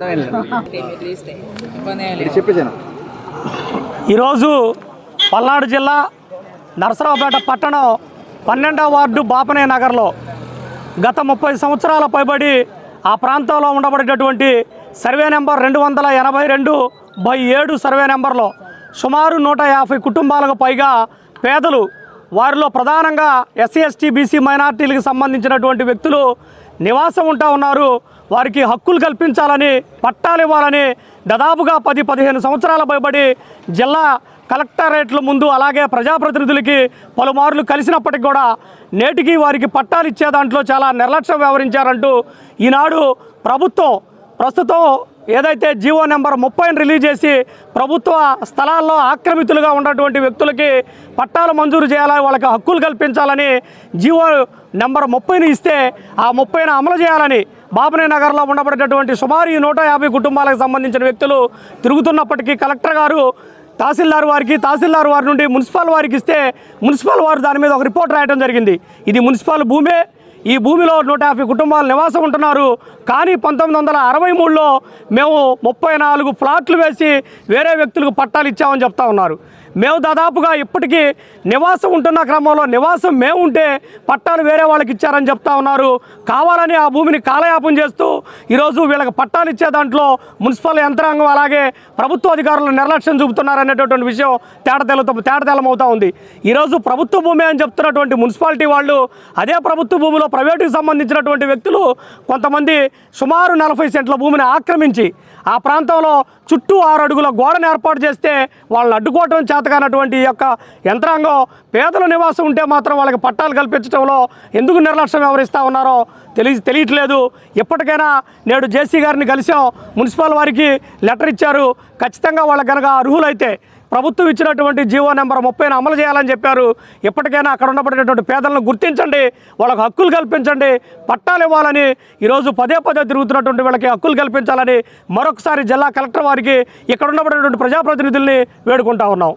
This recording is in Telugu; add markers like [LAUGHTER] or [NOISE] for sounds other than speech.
[LAUGHS] ఈరోజు పల్నాడు జిల్లా నరసరావుపేట పట్టణం పన్నెండవ వార్డు బాపనే నగర్లో గత ముప్పై సంవత్సరాల పైబడి ఆ ప్రాంతంలో ఉండబడేటటువంటి సర్వే నెంబర్ రెండు వందల ఎనభై రెండు బై ఏడు సర్వే నెంబర్లో సుమారు నూట యాభై కుటుంబాలకు పైగా పేదలు వారిలో ప్రధానంగా ఎస్సీ ఎస్టీ బీసీ మైనార్టీలకు సంబంధించినటువంటి వ్యక్తులు నివాసం ఉంటా ఉన్నారు. వారికి హక్కులు కల్పించాలని పట్టాలు ఇవ్వాలని దాదాపుగా పది పదిహేను సంవత్సరాల పైబడి జిల్లా కలెక్టరేట్ల ముందు అలాగే ప్రజాప్రతినిధులకి పలుమార్లు కలిసినప్పటికి కూడా నేటికి వారికి పట్టాలు ఇచ్చే దాంట్లో చాలా నిర్లక్ష్యం వ్యవహరించారంటూ ఈనాడు ప్రభుత్వం ప్రస్తుతం ఏదైతే జీవో నెంబర్ ముప్పైని రిలీజ్ చేసి ప్రభుత్వ స్థలాల్లో ఆక్రమితులుగా ఉన్నటువంటి వ్యక్తులకి పట్టాలు మంజూరు చేయాలని వాళ్ళకి హక్కులు కల్పించాలని జీవో నెంబర్ ముప్పైని ఇస్తే ఆ ముప్పైని అమలు చేయాలని బాబనే నగర్లో ఉండబడేటటువంటి సుమారు ఈ నూట యాభై కుటుంబాలకు సంబంధించిన వ్యక్తులు తిరుగుతున్నప్పటికీ కలెక్టర్ గారు తహసీల్దార్ వారికి తహసీల్దార్ వారి నుండి మున్సిపల్ వారికి ఇస్తే మున్సిపల్ వారు దాని మీద ఒక రిపోర్ట్ రాయడం జరిగింది. ఇది మున్సిపల్ భూమే ఈ భూమిలో నూట యాభై కుటుంబాలు నివాసం ఉంటున్నారు. కానీ పంతొమ్మిది వందల అరవై మూడులో మేము ముప్పై నాలుగు ప్లాట్లు వేసి వేరే వ్యక్తులకు పట్టాలు ఇచ్చామని చెప్తా ఉన్నారు. మేము దాదాపుగా ఇప్పటికీ నివాసం ఉంటున్న క్రమంలో నివాసం మేము ఉంటే పట్టాలు వేరే వాళ్ళకి ఇచ్చారని చెప్తా ఉన్నారు. కావాలని ఆ భూమిని కాలయాపం చేస్తూ ఈరోజు వీళ్ళకి పట్టాలు ఇచ్చే దాంట్లో మున్సిపల్ యంత్రాంగం అలాగే ప్రభుత్వ అధికారులు నిర్లక్ష్యం చూపుతున్నారనేటటువంటి విషయం తేటతెలుత తేటతెల్లమవుతా ఉంది. ఈరోజు ప్రభుత్వ భూమి అని చెప్తున్నటువంటి మున్సిపాలిటీ వాళ్ళు అదే ప్రభుత్వ భూమిలో ప్రైవేటుకి సంబంధించినటువంటి వ్యక్తులు కొంతమంది సుమారు నలభై సెంట్ల భూమిని ఆక్రమించి ఆ ప్రాంతంలో చుట్టూ ఆరు అడుగుల గోడను ఏర్పాటు చేస్తే వాళ్ళని అడ్డుకోవటం చేతకానటువంటి యొక్క యంత్రాంగం పేదల నివాసం ఉంటే మాత్రం వాళ్ళకి పట్టాలు కల్పించడంలో ఎందుకు నిర్లక్ష్యం వ్యవహరిస్తూ ఉన్నారో తెలియ తెలియట్లేదు. ఎప్పటికైనా నేడు జేసీ గారిని కలిసాం మున్సిపల్ వారికి లెటర్ ఇచ్చారు. ఖచ్చితంగా వాళ్ళకి కనుక అర్హులైతే ప్రభుత్వం ఇచ్చినటువంటి జీవో నెంబర్ ముప్పైను అమలు చేయాలని చెప్పారు. ఎప్పటికైనా అక్కడ ఉండబడేటటువంటి పేదలను గుర్తించండి. వాళ్ళకు హక్కులు కల్పించండి. పట్టాలు ఇవ్వాలని ఈరోజు పదే పదే తిరుగుతున్నటువంటి వీళ్ళకి హక్కులు కల్పించాలని మరొకసారి జిల్లా కలెక్టర్ వారికి ఇక్కడ ఉండబడేటువంటి ప్రజాప్రతినిధుల్ని వేడుకుంటా ఉన్నాం.